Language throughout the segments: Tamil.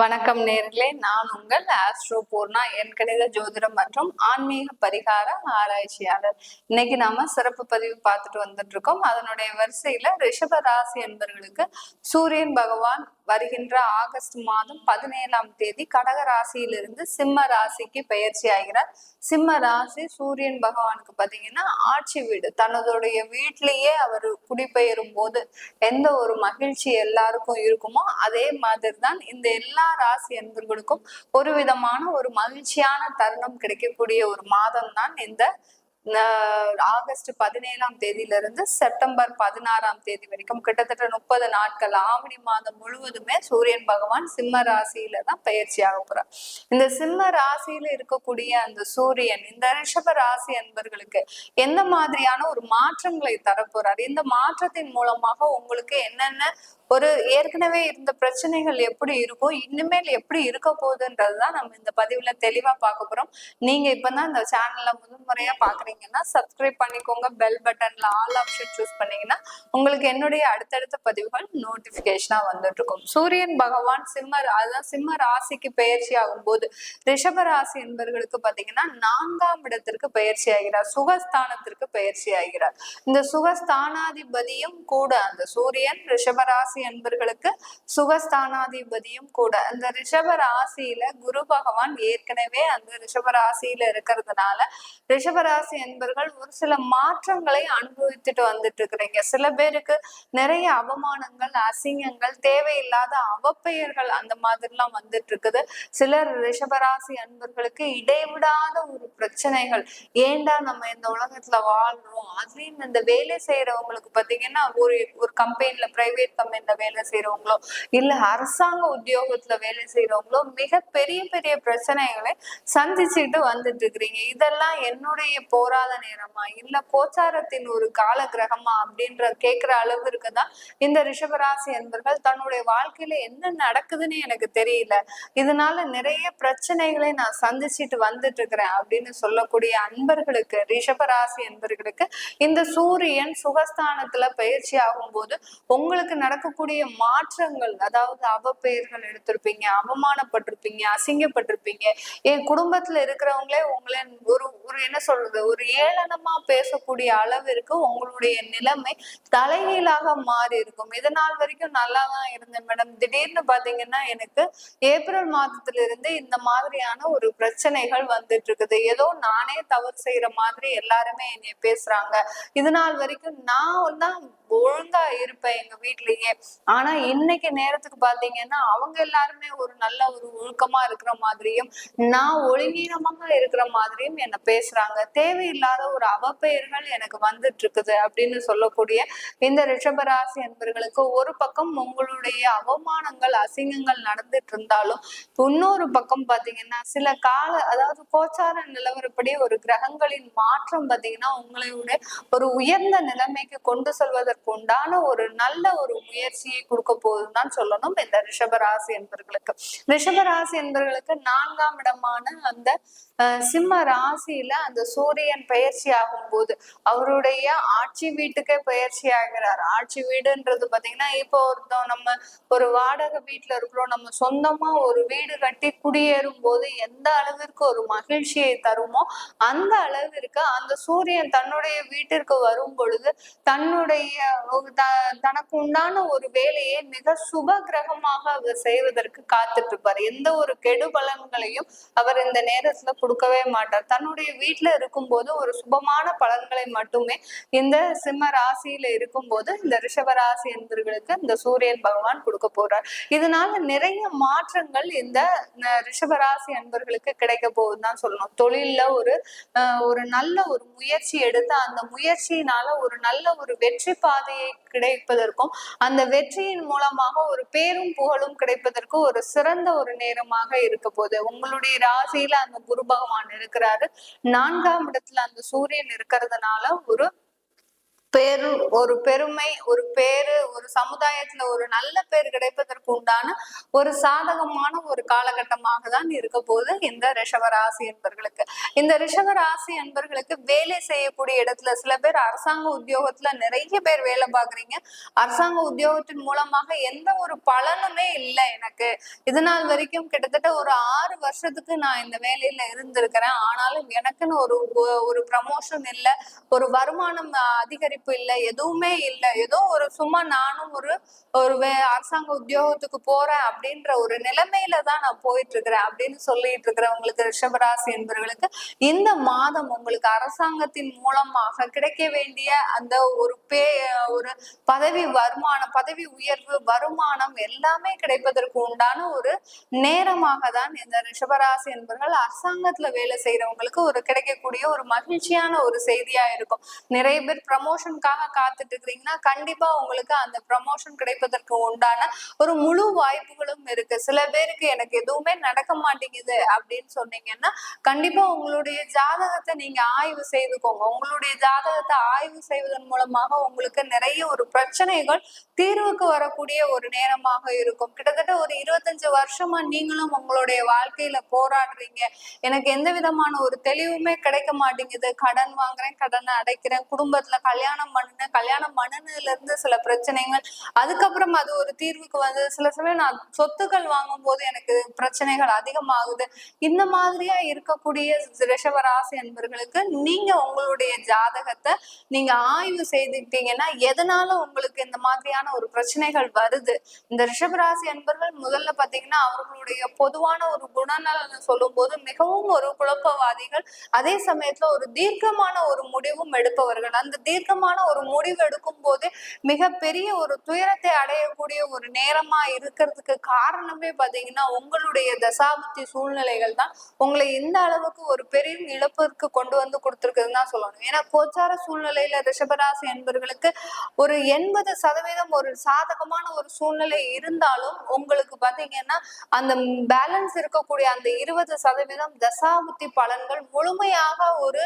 வணக்கம் நேர்களே. நான் உங்கள் ஆஸ்ட்ரோ பூர்ணா என் கணித ஜோதிடம் மற்றும் ஆன்மீக பரிகார ஆராய்ச்சியாளர். இன்னைக்கு நாம சிறப்பு பதிவு பார்த்துட்டு வந்துட்டு இருக்கோம். அதனுடைய வரிசையில ரிஷப ராசி என்பவர்களுக்கு சூரியன் பகவான் வருகின்ற ஆகஸ்ட் மாதம் பதினேழாம் தேதி கடக ராசியிலிருந்து சிம்ம ராசிக்கு பயிற்சி ஆகிறார். சிம்ம ராசி சூரியன் பகவானுக்கு பார்த்தீங்கன்னா ஆட்சி வீடு. தனதுடைய வீட்டிலேயே அவர் குடிபெயரும் போது எந்த ஒரு மகிழ்ச்சி எல்லாருக்கும் இருக்குமோ அதே மாதிரி தான் இந்த எல்லா ராசி அன்பர்களுக்கும் ஒரு விதமான ஒரு மகிழ்ச்சியான தருணம் கிடைக்கக்கூடிய ஒரு மாதம் தான் இந்த ஆகஸ்ட் பதினேழாம் தேதியில இருந்து செப்டம்பர் பதினாறாம் தேதி வரைக்கும் கிட்டத்தட்ட முப்பது நாட்கள் ஆவணி மாதம் முழுவதுமே சூரியன் பகவான் சிம்ம ராசியில தான் பயிற்சி ஆக போறார். இந்த சிம்ம ராசியில இருக்கக்கூடிய அந்த சூரியன் இந்த ரிஷப ராசி அன்பர்களுக்கு எந்த மாதிரியான ஒரு மாற்றங்களை தரப்போறார் இந்த மாற்றத்தின் மூலமாக உங்களுக்கு என்னென்ன ஒரு ஏற்கனவே இருந்த பிரச்சனைகள் எப்படி இருக்கும் இனிமேல் எப்படி இருக்க போகுதுன்றதுதான் நம்ம இந்த பதிவுல தெளிவா பார்க்க போறோம். நீங்க இப்பதான் இந்த சேனல்ல முதன்முறையா பாக்குறீங்கன்னா சப்ஸ்கிரைப் பண்ணிக்கோங்க. பெல் பட்டன்ல ஆல் ஆப்ஷன் சூஸ் பண்ணீங்கன்னா உங்களுக்கு என்னுடைய அடுத்தடுத்த பதிவுகள் நோட்டிபிகேஷனா வந்துட்டு இருக்கும் சூரியன் பகவான் சிம்ம அதான் சிம்ம ராசிக்கு பயிற்சி ஆகும் போது ரிஷப ராசி என்பவர்களுக்கு பாத்தீங்கன்னா நான்காம் இடத்திற்கு பயிற்சி ஆகிறார். சுகஸ்தானத்திற்கு பயிற்சி ஆகிறார். இந்த சுகஸ்தானாதிபதியும் கூட அந்த சூரியன் ரிஷபராசி ராசி என்பர்களுக்கு சுகஸ்தானாதிபதியும் கூட. அந்த ரிஷப ராசியில குரு பகவான் ஏற்கனவே அந்த ரிஷப ராசியில இருக்கிறதுனால ரிஷபராசி என்பர்கள் ஒரு சில மாற்றங்களை அனுபவித்துட்டு வந்துட்டு இருக்கிறீங்க சில பேருக்கு நிறைய அவமானங்கள் அசிங்கங்கள் தேவையில்லாத அவப்பெயர்கள் அந்த மாதிரிலாம் வந்துட்டு இருக்குது சிலர் ரிஷபராசி அன்பர்களுக்கு இடைவிடாத ஒரு பிரச்சனைகள். ஏண்டா நம்ம இந்த உலகத்துல வாழ்றோம்? அதுலயும் இந்த வேலை செய்யறவங்களுக்கு பாத்தீங்கன்னா ஒரு ஒரு கம்பெனில பிரைவேட் கம்பெனி கம்பெனில வேலை செய்யறவங்களோ இல்ல அரசாங்க உத்தியோகத்துல வேலை செய்யறவங்களோ மிக பெரிய பெரிய பிரச்சனைகளை சந்திச்சுட்டு வந்துட்டு இருக்கிறீங்க இதெல்லாம் என்னுடைய போராத நேரமா இல்ல கோச்சாரத்தின் ஒரு கால கிரகமா அப்படின்ற கேக்குற அளவிற்கு தான் இந்த ரிஷபராசி என்பர்கள் தன்னுடைய வாழ்க்கையில என்ன நடக்குதுன்னு எனக்கு தெரியல. இதனால நிறைய பிரச்சனைகளை நான் சந்திச்சுட்டு வந்துட்டு இருக்கிறேன் அப்படின்னு சொல்லக்கூடிய அன்பர்களுக்கு ரிஷபராசி என்பர்களுக்கு இந்த சூரியன் சுகஸ்தானத்துல பயிற்சி ஆகும் போது உங்களுக்கு நடக்க வரக்கூடிய மாற்றங்கள் அதாவது அவப்பெயர்கள் எடுத்திருப்பீங்க அவமானப்பட்டிருப்பீங்க அசிங்கப்பட்டிருப்பீங்க. என் குடும்பத்துல இருக்கிறவங்களே உங்களை ஒரு ஒரு என்ன சொல்றது ஒரு ஏளனமா பேசக்கூடிய அளவிற்கு உங்களுடைய நிலைமை தலைகீழாக மாறி இருக்கும் இதனால் வரைக்கும் நல்லா தான் இருந்தேன் மேடம். திடீர்னு பாத்தீங்கன்னா எனக்கு ஏப்ரல் மாதத்துல இருந்து இந்த மாதிரியான ஒரு பிரச்சனைகள் வந்துட்டு இருக்குது ஏதோ நானே தவறு செய்யற மாதிரி எல்லாருமே என்னை பேசுறாங்க. இது நாள் வரைக்கும் நான் தான் ஒழுங்கா இருப்பேன் எங்க வீட்லயே. ஆனா இன்னைக்கு நேரத்துக்கு பாத்தீங்கன்னா அவங்க எல்லாருமே ஒரு நல்ல ஒரு ஒழுக்கமா இருக்கிற மாதிரியும் நான் ஒழுங்கீனமாக இருக்கிற மாதிரியும் என்ன பேசுறாங்க. தேவையில்லாத ஒரு அவப்பெயர்கள் எனக்கு வந்துட்டு இருக்குது அப்படின்னு சொல்லக்கூடிய இந்த ரிஷபராசி என்பர்களுக்கு ஒரு பக்கம் உங்களுடைய அவமானங்கள் அசிங்கங்கள் நடந்துட்டு இருந்தாலும் இன்னொரு பக்கம் பாத்தீங்கன்னா சில கால அதாவது கோச்சார நிலவரப்படி ஒரு கிரகங்களின் மாற்றம் பாத்தீங்கன்னா உங்களுடைய ஒரு உயர்ந்த நிலைமைக்கு கொண்டு செல்வதற்கு உண்டான ஒரு நல்ல ஒரு முயற்சி பயிற்சியை கொடுக்க போகுதுன்னு சொல்லணும். இந்த ரிஷபராசி என்பர்களுக்கு. ரிஷபராசி என்பர்களுக்கு நான்காம் இடமான அந்த சிம்ம ராசியில அந்த சூரியன் பயிற்சி ஆகும் போது அவருடைய ஆட்சி வீட்டுக்கே பயிற்சி ஆகிறார். ஆட்சி வீடுன்றது பாத்தீங்கன்னா இப்போ ஒருத்தம் நம்ம ஒரு வாடகை வீட்டுல இருக்கிறோம். நம்ம சொந்தமா ஒரு வீடு கட்டி குடியேறும் போது எந்த அளவிற்கு ஒரு மகிழ்ச்சியை தருமோ அந்த அளவிற்கு அந்த சூரியன் தன்னுடைய வீட்டிற்கு வரும் பொழுது தன்னுடைய தனக்கு உண்டான ஒரு வேலையை மிக சுப கிரகமாக அவர் செய்வதற்கு காத்துட்டு இருப்பார் எந்த ஒரு கெடு பலன்களையும் அவர் இந்த நேரத்துல கொடுக்கவே மாட்டார். தன்னுடைய வீட்டுல இருக்கும்போது ஒரு சுபமான பலன்களை மட்டுமே இந்த சிம்ம ராசியில இருக்கும்போது இந்த ரிஷப ராசி என்பர்களுக்கு இந்த சூரியன் பகவான் கொடுக்க போறார். இதனால நிறைய மாற்றங்கள் இந்த ரிஷபராசி அன்பர்களுக்கு கிடைக்க போகுதுதான் சொல்லணும். தொழில்ல ஒரு ஒரு நல்ல ஒரு முயற்சி எடுத்து அந்த முயற்சியினால ஒரு நல்ல ஒரு வெற்றி பாதையை கிடைப்பதற்கும் அந்த வெற்றியின் மூலமாக ஒரு பேரும் புகழும் கிடைப்பதற்கு ஒரு சிறந்த ஒரு நேரமாக இருக்க போது உங்களுடைய ராசியில அந்த குரு பகவான் இருக்கிறாரு. நான்காம் இடத்துல அந்த சூரியன் இருக்கிறதுனால ஒரு பேரு ஒரு பெருமை ஒரு பேரு ஒரு சமுதாயத்துல ஒரு நல்ல பேர் கிடைப்பதற்கு உண்டான ஒரு சாதகமான ஒரு காலகட்டமாக தான் இருக்க போது இந்த ரிஷவராசி என்பர்களுக்கு. இந்த ரிஷவராசி என்பர்களுக்கு வேலை செய்யக்கூடிய இடத்துல சில பேர் அரசாங்க உத்தியோகத்துல நிறைய பேர் வேலை பாக்குறீங்க அரசாங்க உத்தியோகத்தின் மூலமாக எந்த ஒரு பலனுமே இல்லை எனக்கு. இது நாள் வரைக்கும் கிட்டத்தட்ட ஒரு ஆறு வருஷத்துக்கு நான் இந்த வேலையில இருந்திருக்கிறேன். ஆனாலும் எனக்குன்னு ஒரு ஒரு ப்ரமோஷன் இல்லை. ஒரு வருமானம் அதிகரிப்பு இல்லை எதுவுமே இல்லை. ஏதோ ஒரு சும்மா நானும் ஒரு ஒரு அரசாங்க உத்தியோகத்துக்கு போறேன் அப்படின்ற ஒரு நிலைமையில தான் நான் போயிட்டு இருக்கிறேன் அப்படின்னு சொல்லிட்டு இருக்கிறவங்களுக்கு ரிஷபராசி என்பவர்களுக்கு இந்த மாதம் உங்களுக்கு அரசாங்கத்தின் மூலமாக கிடைக்க வேண்டிய அந்த ஒரு பே ஒரு பதவி வருமானம் பதவி உயர்வு வருமானம் எல்லாமே கிடைப்பதற்கு உண்டான ஒரு நேரமாக தான் இந்த ரிஷபராசி என்பவர்கள் அரசாங்கத்துல வேலை செய்யறவங்களுக்கு ஒரு கிடைக்கக்கூடிய ஒரு மகிழ்ச்சியான ஒரு செய்தியா இருக்கும். நிறைய பேர் ப்ரமோஷனுக்காக காத்துட்டு இருக்கிறீங்கன்னா கண்டிப்பா உங்களுக்கு அந்த ப்ரமோஷன் கிடைப்பதற்கு உண்டான ஒரு முழு வாய்ப்புகளும் இருக்கு. சில பேருக்கு எனக்கு எதுவுமே நடக்க மாட்டேங்குது அப்படின்னு சொன்னீங்கன்னா கண்டிப்பா உங்களுடைய ஜாதகத்தை நீங்க ஆய்வு செய்துக்கோங்க. உங்களுடைய ஜாதகத்தை ஆய்வு செய்வதன் மூலமாக உங்களுக்கு நிறைய ஒரு பிரச்சனைகள் தீர்வுக்கு வரக்கூடிய ஒரு நேரமாக இருக்கும். கிட்டத்தட்ட ஒரு இருபத்தஞ்சு வருஷமா நீங்களும் உங்களுடைய வாழ்க்கையில போராடுறீங்க. எனக்கு எந்த விதமான ஒரு தெளிவுமே கிடைக்க மாட்டேங்குது. கடன் வாங்குறேன் கடனை அடைக்கிறேன் குடும்பத்துல கல்யாணம் பண்ணுனேன் கல்யாணம் பண்ணுனதுல இருந்து சில பிரச்சனைகள் அதுக்கப்புறம் அது ஒரு தீர்வுக்கு வந்து சில சமயம் நான் சொத்துக்கள் வாங்கும் போது எனக்கு பிரச்சனைகள் அதிகமாகுது. இந்த மாதிரியா இருக்கக்கூடிய ரிஷபராசி என்பர்களுக்கு நீங்க உங்களுடைய ஜாதகத்தை நீங்க ஆய்வு செய்துக்கிட்டீங்கன்னா எதனால உங்களுக்கு இந்த மாதிரியான ஒரு பிரச்சனைகள் வருது? இந்த ரிஷபராசி என்பர்கள் முதல்ல பாத்தீங்கன்னா அவர்களுடைய பொதுவான ஒரு குணநலன் சொல்லும் போது மிகவும் ஒரு குழப்பவாதிகள். அதே சமயத்துல ஒரு தீர்க்கமான ஒரு முடிவும் எடுப்பவர்கள். அந்த தீர்க்கமான ஒரு முடிவு எடுக்கும் போது மிகப்பெரிய ஒரு துயரத்தை அடையக்கூடிய ஒரு நேரமா இருக்கிறதுக்கு காரணமே பாத்தீங்கன்னா உங்களுடைய தசாபுத்தி சூழ்நிலைகள் தான். உங்களை இந்த அளவுக்கு ஒரு பெரிய இழப்பிற்கு கொண்டு வந்து கொடுத்துருக்குதுன்னு தான் சொல்லணும். ஏன்னா கோச்சார சூழ்நிலையில ரிஷபராசி என்பவர்களுக்கு ஒரு எண்பது சதவீதம் ஒரு சாதகமான ஒரு சூழ்நிலை இருந்தாலும் உங்களுக்கு பாத்தீங்கன்னா அந்த பேலன்ஸ் இருக்கக்கூடிய அந்த இருபது சதவீதம் தசாபுத்தி பலன்கள் முழுமையாக ஒரு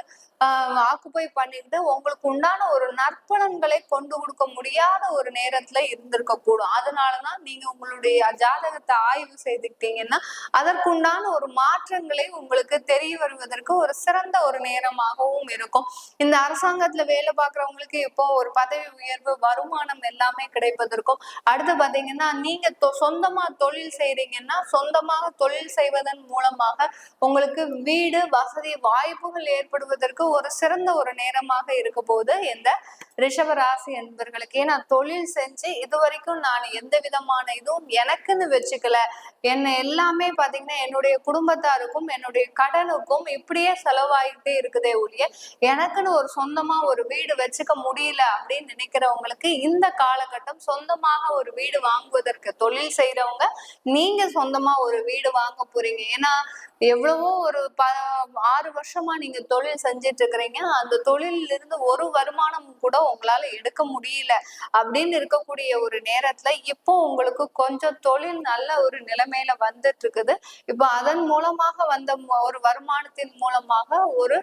ஆக்குப்பை பண்ணிட்டு உங்களுக்கு உண்டான ஒரு நற்பலன்களை கொண்டு கொடுக்க முடியாத ஒரு நேரத்துல இருந்திருக்க கூடும். அதனாலதான் நீங்க உங்களுடைய ஜாதகத்தை ஆய்வு செய்துக்கிட்டீங்கன்னா அதற்குண்டான ஒரு மாற்றங்களை உங்களுக்கு தெரிய வருவதற்கு ஒரு சிறந்த ஒரு நேரமாகவும் இருக்கும். இந்த அரசாங்கத்துல வேலை பார்க்குறவங்களுக்கு இப்போ ஒரு பதவி உயர்வு வருமானம் எல்லாமே கிடைப்பதற்கும் அடுத்து பாத்தீங்கன்னா நீங்க சொந்தமா தொழில் செய்றீங்கன்னா சொந்தமாக தொழில் செய்வதன் மூலமாக உங்களுக்கு வீடு வசதி வாய்ப்புகள் ஏற்படுவதற்கு ஒரு சிறந்த ஒரு நேரமாக இருக்க போது இந்த ரிஷபராசி என்பர்களுக்கு ஏன்னா தொழில் செஞ்சு இது வரைக்கும் நான் எந்த விதமான இதுவும் எனக்குன்னு வச்சுக்கல. என்ன எல்லாமே பாத்தீங்கன்னா என்னுடைய குடும்பத்தாருக்கும் என்னுடைய கடனுக்கும் இப்படியே செலவாயிட்டே இருக்குதே ஒழிய எனக்குன்னு ஒரு சொந்தமா ஒரு வீடு வச்சுக்க முடியல அப்படின்னு நினைக்கிறவங்களுக்கு இந்த காலகட்டம் சொந்தமாக ஒரு வீடு வாங்குவதற்கு தொழில் செய்யறவங்க நீங்க சொந்தமா ஒரு வீடு வாங்க போறீங்க. ஏன்னா எவ்வளவோ ஒரு ப ஆறு வருஷமா நீங்க தொழில் செஞ்சிட்டு இருக்கிறீங்க அந்த தொழிலில் இருந்து ஒரு வருமானம் கூட உங்களால எடுக்க முடியல அப்படின்னு இருக்கக்கூடிய ஒரு நேரத்துல இப்போ உங்களுக்கு கொஞ்சம் தொழில் நல்ல ஒரு நிலைமையில வந்துட்டு இருக்குது இப்போ அதன் மூலமாக வந்த ஒரு வருமானத்தின் மூலமாக ஒரு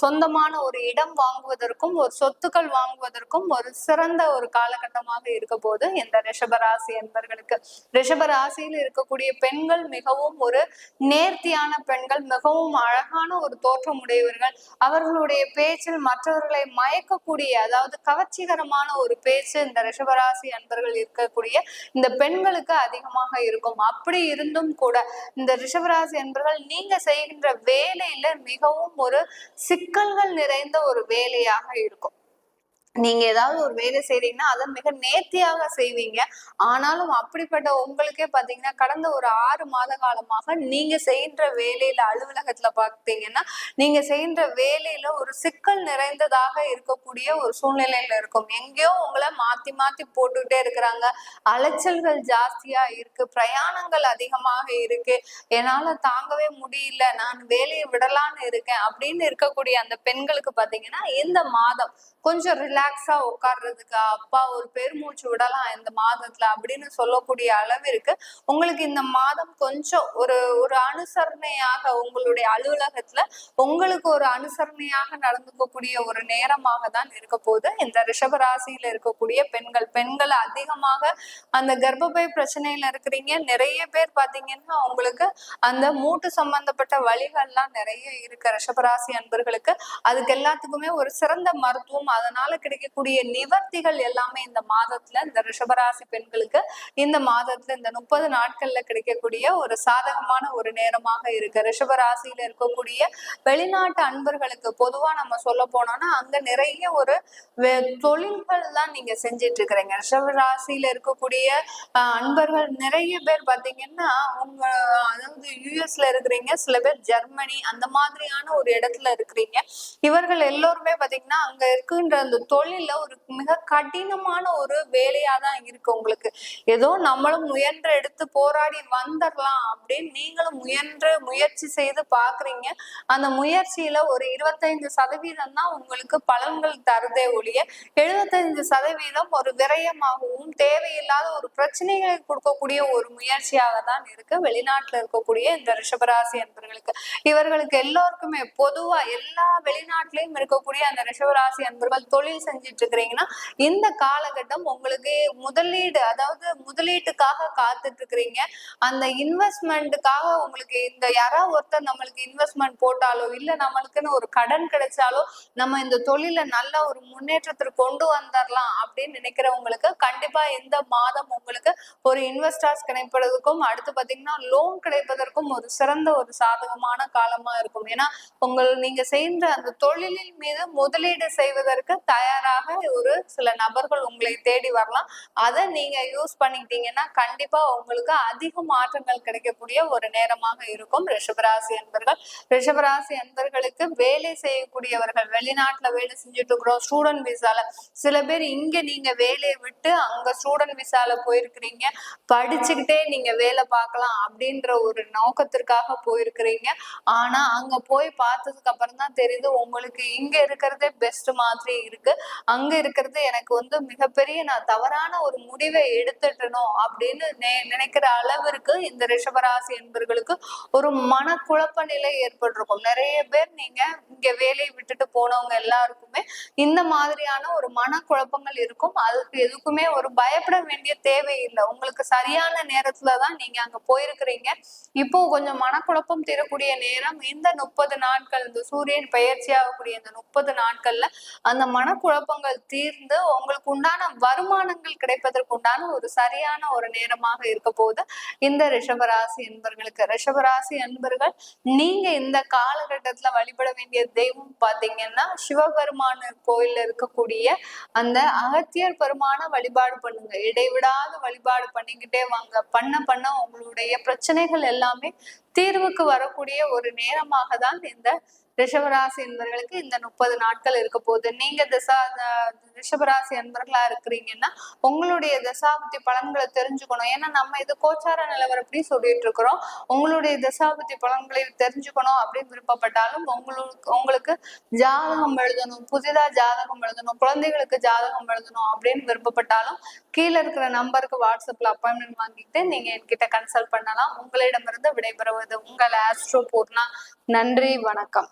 சொந்தமான ஒரு இடம் வாங்குவதற்கும் ஒரு சொத்துக்கள் வாங்குவதற்கும் ஒரு சிறந்த ஒரு காலகட்டமாக இருக்க போது இந்த ரிஷபராசி என்பர்களுக்கு. ரிஷபராசியில் இருக்கக்கூடிய பெண்கள் மிகவும் ஒரு நேர் நேர்த்தியான பெண்கள் மிகவும் அழகான ஒரு தோற்றம் உடையவர்கள். அவர்களுடைய பேச்சில் மற்றவர்களை மயக்கக்கூடிய அதாவது கவர்ச்சிகரமான ஒரு பேச்சு இந்த ரிஷபராசி அன்பர்கள் இருக்கக்கூடிய இந்த பெண்களுக்கு அதிகமாக இருக்கும். அப்படி இருந்தும் கூட இந்த ரிஷபராசி அன்பர்கள் நீங்க செய்கின்ற வேலையில மிகவும் ஒரு சிக்கல்கள் நிறைந்த ஒரு வேலையாக இருக்கும். நீங்க ஏதாவது ஒரு வேலை செய்றீங்கன்னா அதை மிக நேர்த்தியாக செய்வீங்க. ஆனாலும் அப்படிப்பட்ட உங்களுக்கே பாத்தீங்கன்னா கடந்த ஒரு ஆறு மாத காலமாக நீங்க செய்கின்ற வேலையில அலுவலகத்துல பாத்தீங்கன்னா நீங்க செய்கின்ற வேலையில ஒரு சிக்கல் நிறைந்ததாக இருக்கக்கூடிய ஒரு சூழ்நிலையில இருக்கும். எங்கேயோ உங்களை மாத்தி மாத்தி போட்டுக்கிட்டே இருக்கிறாங்க. அலைச்சல்கள் ஜாஸ்தியா இருக்கு. பிரயாணங்கள் அதிகமாக இருக்கு. என்னால தாங்கவே முடியல. நான் வேலையை விடலான்னு இருக்கேன் அப்படின்னு இருக்கக்கூடிய அந்த பெண்களுக்கு பாத்தீங்கன்னா இந்த மாதம் கொஞ்சம் ரிலாக்ஸ் ரிலாக்ஸா உட்கார்றதுக்கு அப்பா ஒரு பெருமூச்சு விடலாம் இந்த மாதத்துல அப்படின்னு சொல்லக்கூடிய அளவிற்கு உங்களுக்கு இந்த மாதம் கொஞ்சம் ஒரு ஒரு அனுசரணையாக உங்களுடைய அலுவலகத்துல உங்களுக்கு ஒரு அனுசரணையாக நடந்துக்கக்கூடிய ஒரு நேரமாக தான் இருக்க போகுது. இந்த ரிஷபராசியில இருக்கக்கூடிய பெண்கள் பெண்கள் அதிகமாக அந்த கர்ப்பப்பை பிரச்சனையில இருக்கிறீங்க. நிறைய பேர் பாத்தீங்கன்னா உங்களுக்கு அந்த மூட்டு சம்பந்தப்பட்ட வழிகள்லாம் நிறைய இருக்கு. ரிஷபராசி அன்பர்களுக்கு. அதுக்கு எல்லாத்துக்குமே ஒரு சிறந்த மருத்துவம். அதனால கிடைக்கக்கூடிய நிவர்த்திகள் எல்லாமே இந்த மாதத்துல இந்த ரிஷபராசி பெண்களுக்கு இந்த மாதத்துல இந்த முப்பது நாட்கள்ல கிடைக்கக்கூடிய ஒரு சாதகமான ஒரு நேரமாக இருக்கு. ரிஷபராசியில இருக்கக்கூடிய வெளிநாட்டு அன்பர்களுக்கு பொதுவா நம்ம சொல்ல போனோம்னா அங்க நிறைய ஒரு தொழில்கள் தான் நீங்க செஞ்சிட்டு இருக்கிறீங்க. ரிஷபராசியில இருக்கக்கூடிய அன்பர்கள் நிறைய பேர் பாத்தீங்கன்னா உங்க அதாவது யூஎஸ்ல இருக்கிறீங்க சில பேர் ஜெர்மனி அந்த மாதிரியான ஒரு இடத்துல இருக்கிறீங்க. இவர்கள் எல்லோருமே பாத்தீங்கன்னா அங்க இருக்கின்ற அந்த தொழில ஒரு மிக கடினமான ஒரு வேலையா தான் இருக்கு உங்களுக்கு. ஏதோ நம்மளும் முயன்று எடுத்து போராடி வந்துடலாம் அப்படின்னு நீங்களும் முயன்று முயற்சி செய்து பாக்குறீங்க. அந்த முயற்சியில ஒரு இருபத்தைந்து சதவீதம் தான் உங்களுக்கு பலன்கள் தருதே ஒழிய எழுபத்தைந்து சதவீதம் ஒரு விரயமாகவும் தேவையில்லாத ஒரு பிரச்சனைகளை கொடுக்கக்கூடிய ஒரு முயற்சியாக தான் இருக்கு. வெளிநாட்டுல இருக்கக்கூடிய இந்த ரிஷபராசி என்பர்களுக்கு இவர்களுக்கு எல்லோருக்குமே பொதுவா எல்லா வெளிநாட்டிலையும் இருக்கக்கூடிய அந்த ரிஷபராசி அன்பர்கள் தொழில் செஞ்சிட்டு இருக்கிறீங்கன்னா இந்த காலகட்டம் உங்களுக்கு முதலீடு அதாவது முதலீட்டுக்காக காத்துட்டு இருக்கிறீங்க அந்த இன்வெஸ்ட்மெண்ட்டுக்காக உங்களுக்கு இந்த யாராவது ஒருத்தர் நம்மளுக்கு இன்வெஸ்ட்மெண்ட் போட்டாலோ இல்ல நம்மளுக்குன்னு ஒரு கடன் கிடைச்சாலோ நம்ம இந்த தொழில நல்ல ஒரு முன்னேற்றத்திற்கு கொண்டு வந்துடலாம் அப்படின்னு நினைக்கிறவங்களுக்கு கண்டிப்பா இந்த மாதம் உங்களுக்கு ஒரு இன்வெஸ்டர்ஸ் கிடைப்பதற்கும் அடுத்து பாத்தீங்கன்னா லோன் கிடைப்பதற்கும் ஒரு சிறந்த ஒரு சாதகமான காலமா இருக்கும். ஏன்னா உங்கள் நீங்க செய்த அந்த தொழிலின் மீது முதலீடு செய்வதற்கு தயார் தயாராக ஒரு சில நபர்கள் உங்களை தேடி வரலாம். அதை நீங்க யூஸ் பண்ணிக்கிட்டீங்கன்னா கண்டிப்பா உங்களுக்கு அதிக மாற்றங்கள் கிடைக்கக்கூடிய ஒரு நேரமாக இருக்கும். ரிஷபராசி அன்பர்கள் ரிஷபராசி அன்பர்களுக்கு வேலை செய்யக்கூடியவர்கள் வெளிநாட்டுல வேலை செஞ்சுட்டு இருக்கிறோம் ஸ்டூடெண்ட் விசால சில பேர் இங்க நீங்க வேலையை விட்டு அங்க ஸ்டூடெண்ட் விசால போயிருக்கிறீங்க. படிச்சுக்கிட்டே நீங்க வேலை பார்க்கலாம் அப்படின்ற ஒரு நோக்கத்திற்காக போயிருக்கிறீங்க. ஆனா அங்க போய் பார்த்ததுக்கு அப்புறம் தான் தெரியுது உங்களுக்கு இங்க இருக்கிறதே பெஸ்ட் மாதிரி இருக்கு. அங்க இருக்கிறது எனக்கு வந்து மிகப்பெரிய நான் தவறான ஒரு முடிவை எடுத்துட்டணும் அப்படின்னு நினைக்கிற அளவிற்கு இந்த ரிஷபராசி என்பர்களுக்கு ஒரு மனக்குழப்ப நிலை ஏற்பட்டிருக்கும். நிறைய பேர் நீங்க இங்க வேலையை விட்டுட்டு போனவங்க எல்லாருக்குமே இந்த மாதிரியான ஒரு மனக்குழப்பங்கள் இருக்கும். அதுக்கு எதுக்குமே ஒரு பயப்பட வேண்டிய தேவையில்லை உங்களுக்கு சரியான நேரத்துலதான் நீங்க அங்க போயிருக்கிறீங்க. இப்போ கொஞ்சம் மனக்குழப்பம் தீரக்கூடிய நேரம் இந்த முப்பது நாட்கள் இந்த சூரியன் பயிற்சி ஆகக்கூடிய இந்த முப்பது நாட்கள்ல அந்த மனக்குழப்பங்கள் தீர்ந்து உங்களுக்கு உண்டான வருமானங்கள் கிடைப்பதற்கு உண்டான ஒரு சரியான ஒரு நேரமாக இருக்க போது இந்த ரிஷபராசி என்பர்களுக்கு ரிஷபராசி என்பர்கள் நீங்க இந்த காலகட்டத்துல வழிபட வேண்டிய தெய்வம் பாத்தீங்கன்னா சிவபெருமான கோயில்ல இருக்கக்கூடிய அந்த அகத்தியர் பெருமான வழிபாடு பண்ணுங்க. இடைவிடாத வழிபாடு பண்ணிக்கிட்டே வாங்க. பண்ண பண்ண உங்களுடைய பிரச்சனைகள் எல்லாமே தீர்வுக்கு வரக்கூடிய ஒரு நேரமாக தான் இந்த ரிஷபராசி என்பவர்களுக்கு இந்த முப்பது நாட்கள் இருக்க போகுது. நீங்க திசா ரிஷபராசி என்பர்களா இருக்கிறீங்கன்னா உங்களுடைய தசாபுத்தி பலன்களை தெரிஞ்சுக்கணும். ஏன்னா நம்ம இது கோச்சார நிலவரப்படி சொல்லிட்டு இருக்கிறோம். உங்களுடைய தசாபுத்தி பலன்களை தெரிஞ்சுக்கணும் அப்படின்னு விருப்பப்பட்டாலும் உங்களுக்கு உங்களுக்கு ஜாதகம் எழுதணும் புதிதா ஜாதகம் எழுதணும் குழந்தைகளுக்கு ஜாதகம் எழுதணும் அப்படின்னு விருப்பப்பட்டாலும் கீழே இருக்கிற நம்பருக்கு வாட்ஸ்அப்ல அப்பாயின்மெண்ட் வாங்கிட்டு நீங்க என்கிட்ட கன்சல்ட் பண்ணலாம். உங்களிடமிருந்து விடைபெறுவது உங்கள் ஆஸ்ட்ரோ பூர்ணா நன்றி வணக்கம்.